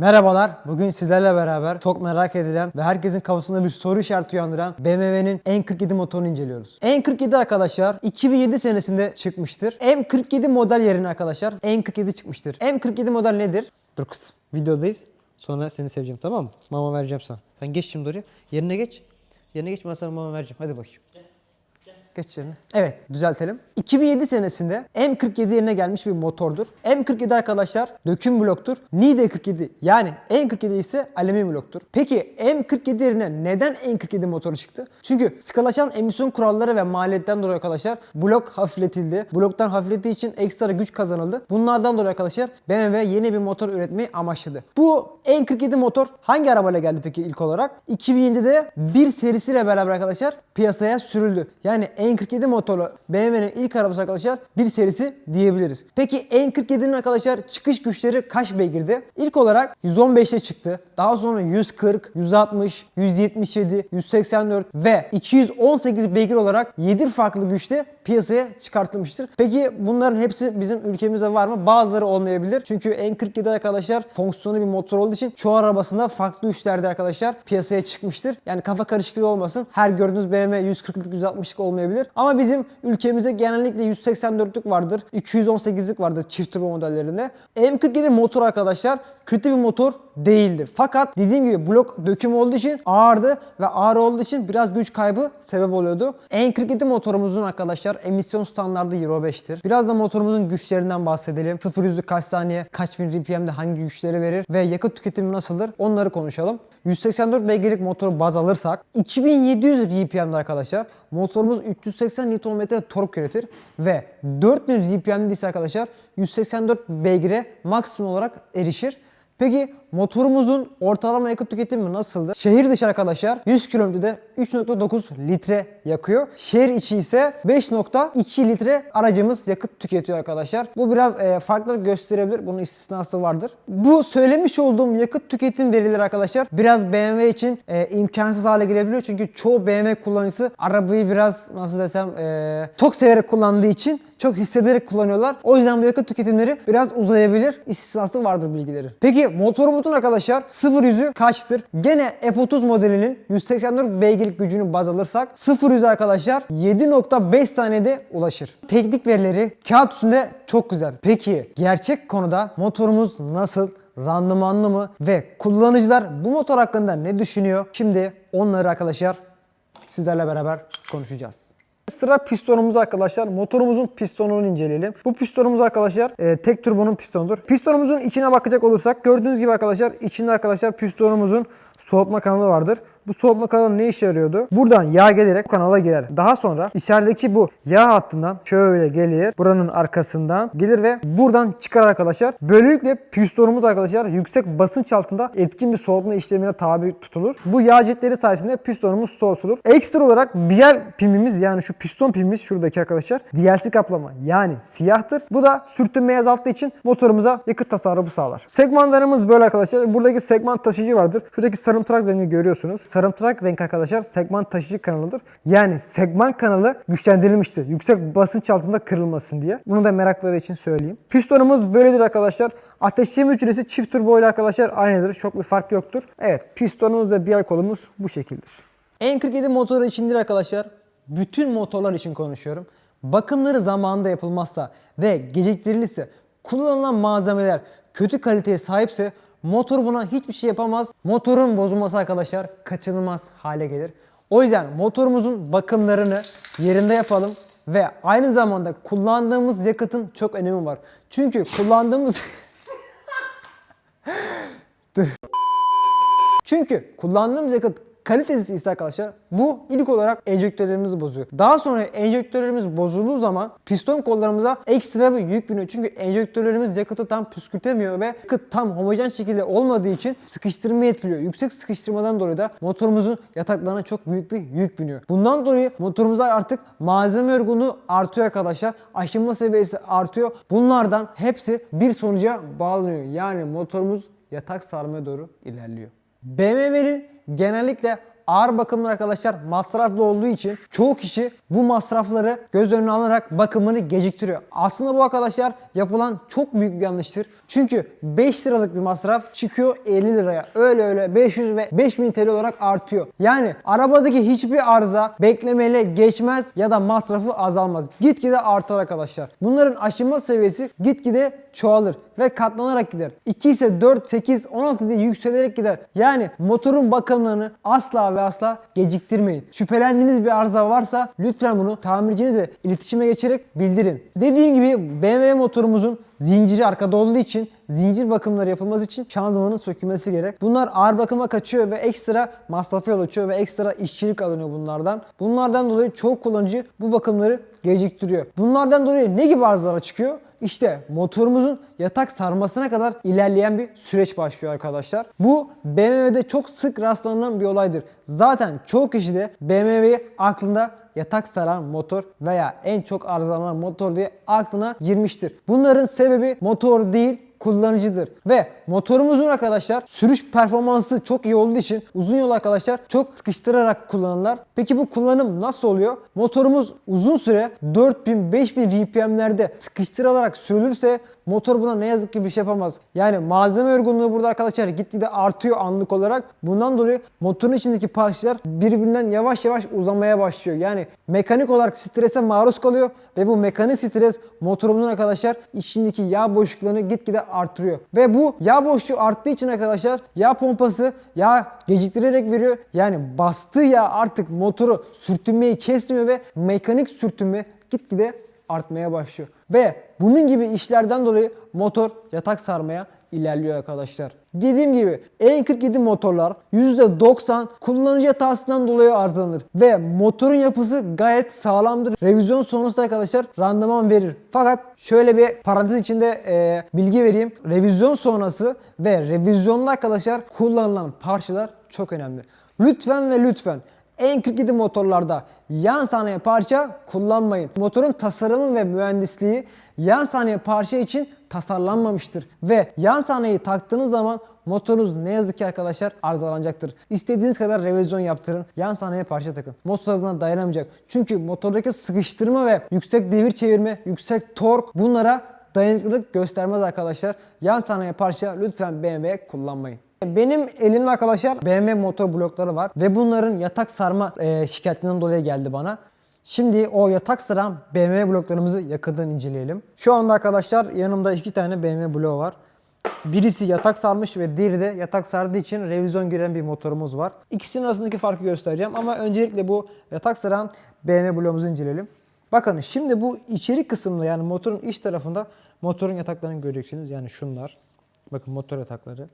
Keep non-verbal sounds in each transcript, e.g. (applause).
Merhabalar. Bugün sizlerle beraber çok merak edilen ve herkesin kafasında bir soru işareti uyandıran BMW'nin N47 motorunu inceliyoruz. N47 arkadaşlar 2007 senesinde çıkmıştır. M47 model yerine arkadaşlar N47 çıkmıştır. M47 model nedir? Dur kız. Videodayız. Sonra seni seveceğim tamam mı? Mama vereceğim sana. Sen geç şimdi oraya. Yerine geç. Yerine geç ben sana mama vereceğim. Hadi bakayım. Geç yerine. Evet düzeltelim. 2007 senesinde M47 yerine gelmiş bir motordur. M47 arkadaşlar döküm bloktur. Nide 47 yani N47 ise alüminyum bloktur. Peki M47 yerine neden N47 motoru çıktı? Çünkü sıkılaşan emisyon kuralları ve maliyetten dolayı arkadaşlar blok hafifletildi. Bloktan hafiflettiği için ekstra güç kazanıldı. Bunlardan dolayı arkadaşlar BMW yeni bir motor üretmeyi amaçladı. Bu N47 motor hangi arabayla geldi peki ilk olarak? 2007'de bir serisiyle beraber arkadaşlar piyasaya sürüldü. Yani N47 motorlu BMW'nin ilk arabası arkadaşlar bir serisi diyebiliriz. Peki N47'nin arkadaşlar çıkış güçleri kaç beygirdi? İlk olarak 115'te çıktı. Daha sonra 140, 160, 177, 184 ve 218 beygir olarak 7 farklı güçte piyasaya çıkartılmıştır. Peki bunların hepsi bizim ülkemizde var mı? Bazıları olmayabilir. Çünkü N47 arkadaşlar fonksiyonlu bir motor olduğu için çoğu arabasında farklı güçlerde arkadaşlar piyasaya çıkmıştır. Yani kafa karışıklığı olmasın. Her gördüğünüz BMW 140'lık 160'lık olmayabilir. Ama bizim ülkemizde genellikle 184'lük vardır. 218'lik vardır çift turbo modellerinde. M47 motor arkadaşlar kötü bir motor değildir. Fakat dediğim gibi blok döküm olduğu için ağırdı ve ağır olduğu için biraz güç kaybı sebep oluyordu. N47 motorumuzun arkadaşlar emisyon standardı Euro 5'tir. Biraz da motorumuzun güçlerinden bahsedelim. 0 yüzü kaç saniye, kaç bin RPM'de hangi güçleri verir ve yakıt tüketimi nasıldır onları konuşalım. 184 beygirlik motoru baz alırsak 2700 RPM'de arkadaşlar motorumuz 380 Nm tork üretir ve 4000 RPM'de ise arkadaşlar 184 beygire maksimum olarak erişir. Peki motorumuzun ortalama yakıt tüketimi nasıldır? Şehir dışı arkadaşlar 100 kilometrede 3.9 litre yakıyor. Şehir içi ise 5.2 litre aracımız yakıt tüketiyor arkadaşlar. Bu biraz e, farkları gösterebilir. Bunun istisnası vardır. Bu söylemiş olduğum yakıt tüketim verileri arkadaşlar biraz BMW için e, imkansız hale gelebiliyor. Çünkü çoğu BMW kullanıcısı arabayı biraz nasıl desem e, çok severek kullandığı için çok hissederek kullanıyorlar. O yüzden bu yakıt tüketimleri biraz uzayabilir. İstisnası vardır bilgileri. Peki motorumuzun arkadaşlar 0 yüzü kaçtır? Gene F30 modelinin 184 beygirlik gücünü baz alırsak 0 yüzü arkadaşlar 7.5 saniyede ulaşır. Teknik verileri kağıt üstünde çok güzel. Peki gerçek konuda motorumuz nasıl? randımanlı mı ve kullanıcılar bu motor hakkında ne düşünüyor? Şimdi onları arkadaşlar sizlerle beraber konuşacağız. Sıra pistonumuz arkadaşlar. Motorumuzun pistonunu inceleyelim. Bu pistonumuz arkadaşlar e, tek turbonun pistonudur. Pistonumuzun içine bakacak olursak gördüğünüz gibi arkadaşlar içinde arkadaşlar pistonumuzun soğutma kanalı vardır. Bu soğutma kanalı ne işe yarıyordu? Buradan yağ gelerek bu kanala girer. Daha sonra içerideki bu yağ hattından şöyle gelir. Buranın arkasından gelir ve buradan çıkar arkadaşlar. Böylelikle pistonumuz arkadaşlar yüksek basınç altında etkin bir soğutma işlemine tabi tutulur. Bu yağ jetleri sayesinde pistonumuz soğutulur. Ekstra olarak biel pimimiz yani şu piston pimimiz şuradaki arkadaşlar DLC kaplama yani siyahtır. Bu da sürtünmeyi azalttığı için motorumuza yakıt tasarrufu sağlar. Segmentlarımız böyle arkadaşlar. Buradaki segment taşıyıcı vardır. Şuradaki sarımtırak rengi görüyorsunuz. Sarımtırak renk arkadaşlar segment taşıyıcı kanalıdır. Yani segment kanalı güçlendirilmiştir. Yüksek basınç altında kırılmasın diye. Bunu da merakları için söyleyeyim. Pistonumuz böyledir arkadaşlar. Ateşleme hücresi çift turbo ile arkadaşlar aynıdır. Çok bir fark yoktur. Evet pistonumuz ve biel kolumuz bu şekildir. N47 motoru içindir arkadaşlar. Bütün motorlar için konuşuyorum. Bakımları zamanında yapılmazsa ve geciktirilirse kullanılan malzemeler kötü kaliteye sahipse motor buna hiçbir şey yapamaz. Motorun bozulması arkadaşlar kaçınılmaz hale gelir. O yüzden motorumuzun bakımlarını yerinde yapalım ve aynı zamanda kullandığımız yakıtın çok önemi var. Çünkü kullandığımız (laughs) Çünkü kullandığımız yakıt kalitesiz ise arkadaşlar bu ilk olarak enjektörlerimizi bozuyor. Daha sonra enjektörlerimiz bozulduğu zaman piston kollarımıza ekstra bir yük biniyor. Çünkü enjektörlerimiz yakıtı tam püskürtemiyor ve yakıt tam homojen şekilde olmadığı için sıkıştırma etkiliyor. Yüksek sıkıştırmadan dolayı da motorumuzun yataklarına çok büyük bir yük biniyor. Bundan dolayı motorumuza artık malzeme yorgunluğu artıyor arkadaşlar. Aşınma seviyesi artıyor. Bunlardan hepsi bir sonuca bağlanıyor. Yani motorumuz yatak sarmaya doğru ilerliyor. BMW'nin genellikle ağır bakımlar arkadaşlar masraflı olduğu için çoğu kişi bu masrafları göz önüne alarak bakımını geciktiriyor. Aslında bu arkadaşlar yapılan çok büyük bir yanlıştır. Çünkü 5 liralık bir masraf çıkıyor 50 liraya. Öyle öyle 500 ve 5000 TL olarak artıyor. Yani arabadaki hiçbir arıza beklemeyle geçmez ya da masrafı azalmaz. Gitgide artar arkadaşlar. Bunların aşınma seviyesi gitgide çoğalır ve katlanarak gider. 2 ise 4, 8, 16 diye yükselerek gider. Yani motorun bakımlarını asla ve asla geciktirmeyin. Şüphelendiğiniz bir arıza varsa lütfen bunu tamircinizle iletişime geçerek bildirin. Dediğim gibi BMW motorumuzun zinciri arkada olduğu için zincir bakımları yapılması için şanzımanın sökülmesi gerek. Bunlar ağır bakıma kaçıyor ve ekstra masrafa yol açıyor ve ekstra işçilik alınıyor bunlardan. Bunlardan dolayı çoğu kullanıcı bu bakımları geciktiriyor. Bunlardan dolayı ne gibi arızalar çıkıyor? İşte motorumuzun yatak sarmasına kadar ilerleyen bir süreç başlıyor arkadaşlar. Bu BMW'de çok sık rastlanan bir olaydır. Zaten çoğu kişi de BMW'yi aklında yatak saran motor veya en çok arızalanan motor diye aklına girmiştir. Bunların sebebi motor değil kullanıcıdır. Ve motorumuzun arkadaşlar sürüş performansı çok iyi olduğu için uzun yol arkadaşlar çok sıkıştırarak kullanırlar. Peki bu kullanım nasıl oluyor? Motorumuz uzun süre 4000-5000 RPM'lerde sıkıştırılarak sürülürse motor buna ne yazık ki bir şey yapamaz. Yani malzeme yorgunluğu burada arkadaşlar gitgide artıyor anlık olarak. Bundan dolayı motorun içindeki parçalar birbirinden yavaş yavaş uzamaya başlıyor. Yani mekanik olarak strese maruz kalıyor ve bu mekanik stres motorumuzun arkadaşlar içindeki yağ boşluklarını gitgide artırıyor. Ve bu yağ boşluğu arttığı için arkadaşlar yağ pompası yağ geciktirerek veriyor. Yani bastığı yağ artık motoru sürtünmeyi kesmiyor ve mekanik sürtünme gitgide artmaya başlıyor. Ve bunun gibi işlerden dolayı motor yatak sarmaya ilerliyor arkadaşlar. Dediğim gibi E47 motorlar %90 kullanıcı hatasından dolayı arızalanır ve motorun yapısı gayet sağlamdır. Revizyon sonrası arkadaşlar randıman verir. Fakat şöyle bir parantez içinde e, bilgi vereyim. Revizyon sonrası ve revizyonda arkadaşlar kullanılan parçalar çok önemli. Lütfen ve lütfen en47 motorlarda yan sanayi parça kullanmayın. Motorun tasarımı ve mühendisliği yan sanayi parça için tasarlanmamıştır. Ve yan sanayi taktığınız zaman motorunuz ne yazık ki arkadaşlar arızalanacaktır. İstediğiniz kadar revizyon yaptırın. Yan sanayi parça takın. Motor buna dayanamayacak. Çünkü motordaki sıkıştırma ve yüksek devir çevirme, yüksek tork bunlara dayanıklılık göstermez arkadaşlar. Yan sanayi parça lütfen BMW kullanmayın. Benim elimde arkadaşlar BMW motor blokları var ve bunların yatak sarma e, şikayetinden dolayı geldi bana. Şimdi o yatak saran BMW bloklarımızı yakından inceleyelim. Şu anda arkadaşlar yanımda iki tane BMW bloğu var. Birisi yatak sarmış ve diğeri de yatak sardığı için revizyon giren bir motorumuz var. İkisinin arasındaki farkı göstereceğim ama öncelikle bu yatak saran BMW bloğumuzu inceleyelim. Bakın şimdi bu içeri kısımda yani motorun iç tarafında motorun yataklarını göreceksiniz. Yani şunlar. Bakın motor yatakları.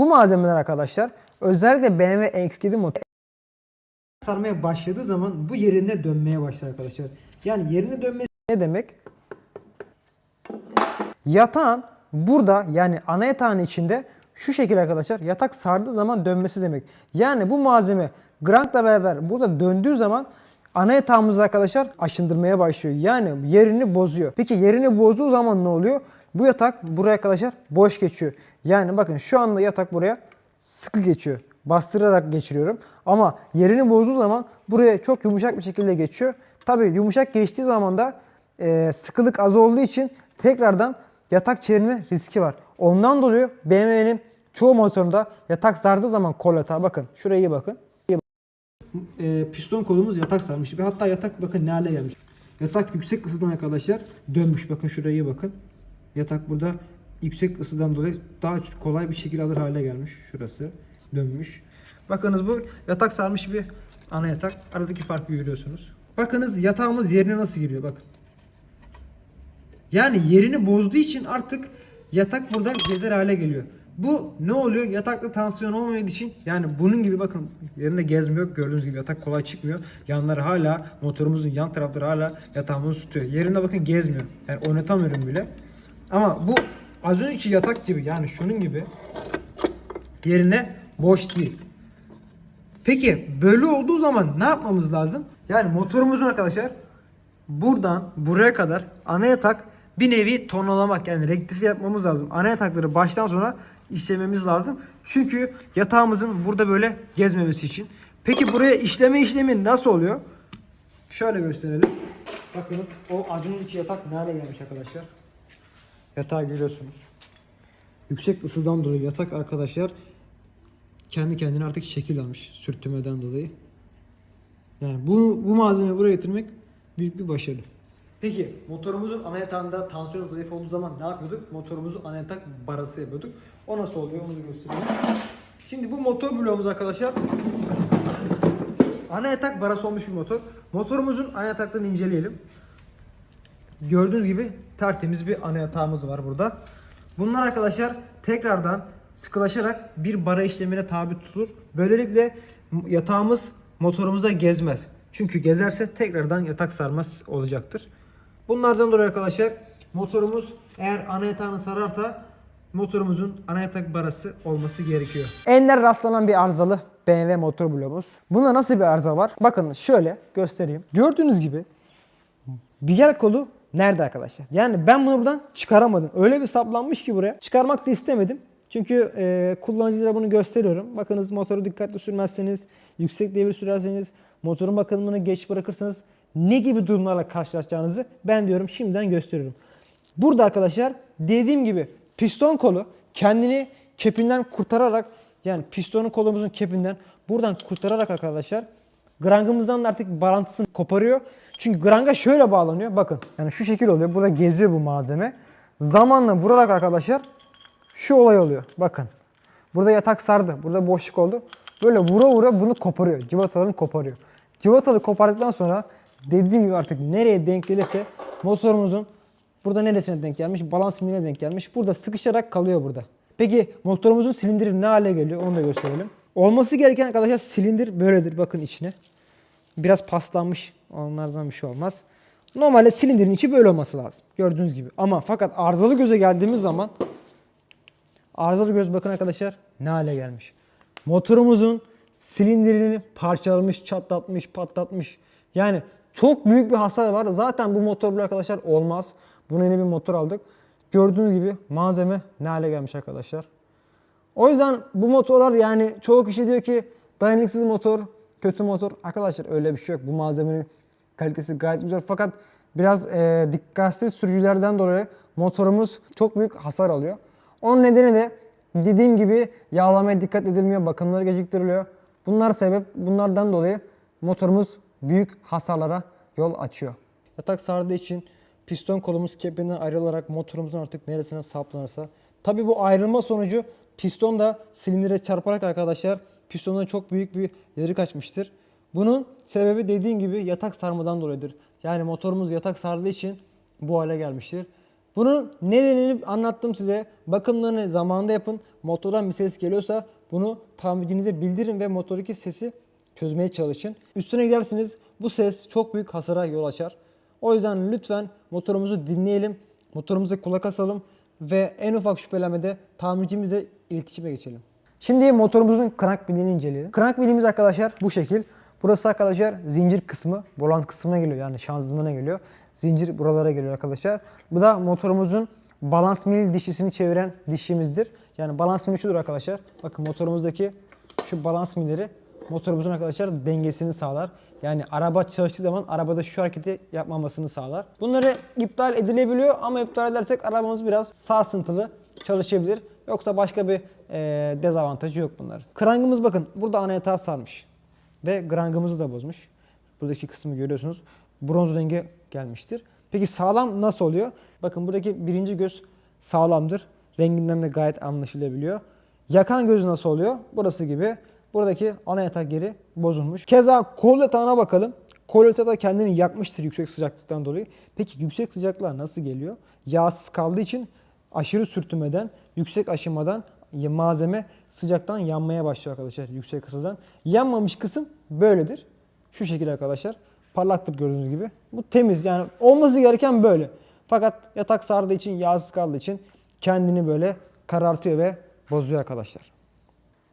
Bu malzemeler arkadaşlar özellikle BMW E47 motor sarmaya başladığı zaman bu yerine dönmeye başlar arkadaşlar. Yani yerine dönmesi ne demek? Yatağın burada yani ana yatağın içinde şu şekilde arkadaşlar yatak sardığı zaman dönmesi demek. Yani bu malzeme Grant'la beraber burada döndüğü zaman ana yatağımızı arkadaşlar aşındırmaya başlıyor. Yani yerini bozuyor. Peki yerini bozduğu zaman ne oluyor? Bu yatak buraya arkadaşlar boş geçiyor. Yani bakın şu anda yatak buraya sıkı geçiyor. Bastırarak geçiriyorum. Ama yerini bozduğu zaman buraya çok yumuşak bir şekilde geçiyor. Tabi yumuşak geçtiği zaman da e, sıkılık az olduğu için tekrardan yatak çevirme riski var. Ondan dolayı BMW'nin çoğu motorunda yatak sardığı zaman kol yatağı bakın şuraya iyi bakın. E, piston kolumuz yatak sarmış ve hatta yatak bakın ne hale gelmiş. Yatak yüksek ısıdan arkadaşlar dönmüş. Bakın şuraya bakın. Yatak burada yüksek ısıdan dolayı daha kolay bir şekilde alır hale gelmiş. Şurası dönmüş. Bakınız bu yatak sarmış bir ana yatak. Aradaki farkı görüyorsunuz. Bakınız yatağımız yerine nasıl giriyor bakın. Yani yerini bozduğu için artık yatak burada gezer hale geliyor. Bu ne oluyor? Yatakta tansiyon olmadığı için yani bunun gibi bakın yerinde gezmiyor. Gördüğünüz gibi yatak kolay çıkmıyor. Yanları hala motorumuzun yan tarafları hala yatağımızı tutuyor. Yerinde bakın gezmiyor. Yani oynatamıyorum bile. Ama bu az önceki yatak gibi yani şunun gibi yerine boş değil. Peki böyle olduğu zaman ne yapmamız lazım? Yani motorumuzun arkadaşlar buradan buraya kadar ana yatak bir nevi tonlalamak yani rektifiye yapmamız lazım. Ana yatakları baştan sona işlememiz lazım. Çünkü yatağımızın burada böyle gezmemesi için. Peki buraya işleme işlemi nasıl oluyor? Şöyle gösterelim. Bakınız o Acun'un yatak ne hale gelmiş arkadaşlar. Yatağı görüyorsunuz. Yüksek ısıdan dolayı yatak arkadaşlar kendi kendine artık şekil almış sürtünmeden dolayı. Yani bu, bu malzemeyi buraya getirmek büyük bir başarı. Peki motorumuzun ana yatağında tansiyon zayıf olduğu zaman ne yapıyorduk? Motorumuzu ana yatak barası yapıyorduk. O nasıl oluyor onu göstereyim. Şimdi bu motor bloğumuz arkadaşlar ana yatak barası olmuş bir motor. Motorumuzun ana yataklarını inceleyelim. Gördüğünüz gibi tertemiz bir ana yatağımız var burada. Bunlar arkadaşlar tekrardan sıkılaşarak bir bara işlemine tabi tutulur. Böylelikle yatağımız motorumuza gezmez. Çünkü gezerse tekrardan yatak sarmaz olacaktır. Bunlardan dolayı arkadaşlar motorumuz eğer ana yatağını sararsa motorumuzun ana yatak barası olması gerekiyor. Ender rastlanan bir arızalı BMW motor bloğumuz. Bunda nasıl bir arıza var? Bakın şöyle göstereyim. Gördüğünüz gibi Bigel kolu nerede arkadaşlar? Yani ben bunu buradan çıkaramadım. Öyle bir saplanmış ki buraya. Çıkarmak da istemedim. Çünkü e, kullanıcılara bunu gösteriyorum. Bakınız motoru dikkatli sürmezseniz, yüksek devir sürerseniz, motorun bakımını geç bırakırsanız ne gibi durumlarla karşılaşacağınızı ben diyorum şimdiden gösteriyorum. Burada arkadaşlar dediğim gibi piston kolu kendini kepinden kurtararak yani pistonun kolumuzun kepinden buradan kurtararak arkadaşlar Grangımızdan da artık bağlantısını koparıyor. Çünkü granga şöyle bağlanıyor. Bakın yani şu şekil oluyor. Burada geziyor bu malzeme. Zamanla vurarak arkadaşlar şu olay oluyor. Bakın. Burada yatak sardı. Burada boşluk oldu. Böyle vura vura bunu koparıyor. Cıvatalarını koparıyor. Cıvataları kopardıktan sonra dediğim gibi artık nereye denk gelirse motorumuzun burada neresine denk gelmiş? Balans miline denk gelmiş. Burada sıkışarak kalıyor burada. Peki motorumuzun silindiri ne hale geliyor? Onu da gösterelim. Olması gereken arkadaşlar silindir böyledir. Bakın içine. Biraz paslanmış. Onlardan bir şey olmaz. Normalde silindirin içi böyle olması lazım. Gördüğünüz gibi. Ama fakat arızalı göze geldiğimiz zaman arızalı göz bakın arkadaşlar ne hale gelmiş. Motorumuzun silindirini parçalamış, çatlatmış, patlatmış. Yani çok büyük bir hasar var. Zaten bu motor bu arkadaşlar olmaz. Buna yeni bir motor aldık. Gördüğünüz gibi malzeme ne hale gelmiş arkadaşlar. O yüzden bu motorlar yani çoğu kişi diyor ki dayanıksız motor, kötü motor. Arkadaşlar öyle bir şey yok. Bu malzemenin kalitesi gayet güzel fakat biraz e, dikkatsiz sürücülerden dolayı motorumuz çok büyük hasar alıyor. Onun nedeni de dediğim gibi yağlamaya dikkat edilmiyor, bakımları geciktiriliyor. Bunlar sebep, bunlardan dolayı motorumuz büyük hasarlara yol açıyor. Yatak sardığı için piston kolumuz kepinden ayrılarak motorumuzun artık neresine saplanırsa. Tabi bu ayrılma sonucu piston da silindire çarparak arkadaşlar pistondan çok büyük bir yeri kaçmıştır. Bunun sebebi dediğim gibi yatak sarmadan dolayıdır. Yani motorumuz yatak sardığı için bu hale gelmiştir. Bunun nedenini anlattım size. Bakımlarını zamanında yapın. Motordan bir ses geliyorsa bunu tamircinize bildirin ve motordaki sesi çözmeye çalışın. Üstüne gidersiniz bu ses çok büyük hasara yol açar. O yüzden lütfen motorumuzu dinleyelim, motorumuza kulak asalım ve en ufak şüphelenmede tamircimizle iletişime geçelim. Şimdi motorumuzun krank milini inceleyelim. Krank milimiz arkadaşlar bu şekil. Burası arkadaşlar zincir kısmı, volant kısmına geliyor yani şanzımana geliyor. Zincir buralara geliyor arkadaşlar. Bu da motorumuzun balans mil dişisini çeviren dişimizdir. Yani balans mili şudur arkadaşlar. Bakın motorumuzdaki şu balans milleri motorumuzun arkadaşlar dengesini sağlar. Yani araba çalıştığı zaman arabada şu hareketi yapmamasını sağlar. Bunları iptal edilebiliyor ama iptal edersek arabamız biraz sarsıntılı çalışabilir. Yoksa başka bir e, dezavantajı yok bunlar. Krangımız bakın burada ana yatağı sarmış. Ve grangımızı da bozmuş. Buradaki kısmı görüyorsunuz. Bronz rengi gelmiştir. Peki sağlam nasıl oluyor? Bakın buradaki birinci göz sağlamdır. Renginden de gayet anlaşılabiliyor. Yakan göz nasıl oluyor? Burası gibi. Buradaki ana yatak yeri bozulmuş. Keza kol yatağına bakalım. Kol yatağı da kendini yakmıştır yüksek sıcaklıktan dolayı. Peki yüksek sıcaklığa nasıl geliyor? Yağsız kaldığı için aşırı sürtünmeden, yüksek aşımadan malzeme sıcaktan yanmaya başlıyor arkadaşlar yüksek ısıdan. Yanmamış kısım böyledir. Şu şekilde arkadaşlar. Parlaktır gördüğünüz gibi. Bu temiz yani olması gereken böyle. Fakat yatak sardığı için, yağsız kaldığı için kendini böyle karartıyor ve bozuyor arkadaşlar.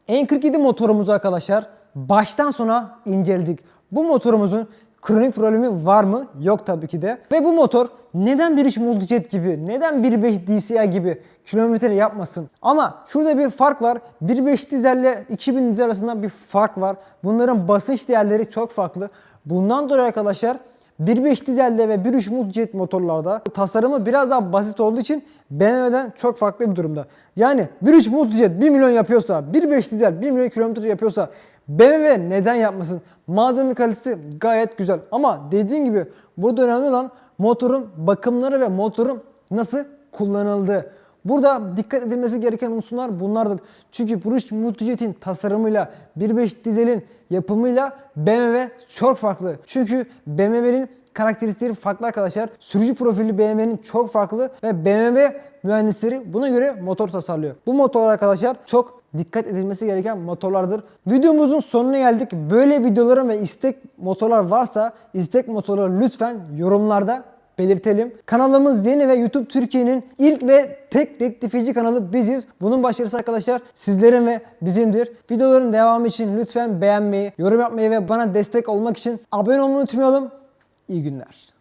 N47 motorumuzu arkadaşlar baştan sona inceledik. Bu motorumuzun kronik problemi var mı? Yok tabii ki de. Ve bu motor neden 1.3 Multijet gibi, neden 1.5 DCI gibi kilometre yapmasın? Ama şurada bir fark var. 1.5 dizelle 2000 dizel arasında bir fark var. Bunların basınç değerleri çok farklı. Bundan dolayı arkadaşlar 1.5 dizelde ve 1.3 Multijet motorlarda tasarımı biraz daha basit olduğu için BMW'den çok farklı bir durumda. Yani 1.3 Multijet 1 milyon yapıyorsa, 1.5 dizel 1 milyon kilometre yapıyorsa BMW neden yapmasın? Malzeme kalitesi gayet güzel. Ama dediğim gibi burada önemli olan motorun bakımları ve motorun nasıl kullanıldığı. Burada dikkat edilmesi gereken unsurlar bunlardır. Çünkü Bruce Multijet'in tasarımıyla 1.5 dizelin yapımıyla BMW çok farklı. Çünkü BMW'nin karakteristikleri farklı arkadaşlar. Sürücü profili BMW'nin çok farklı ve BMW mühendisleri buna göre motor tasarlıyor. Bu motor arkadaşlar çok dikkat edilmesi gereken motorlardır. Videomuzun sonuna geldik. Böyle videoların ve istek motorlar varsa istek motorları lütfen yorumlarda belirtelim. Kanalımız yeni ve YouTube Türkiye'nin ilk ve tek rektifici kanalı biziz. Bunun başarısı arkadaşlar sizlerin ve bizimdir. Videoların devamı için lütfen beğenmeyi, yorum yapmayı ve bana destek olmak için abone olmayı unutmayalım. İyi günler.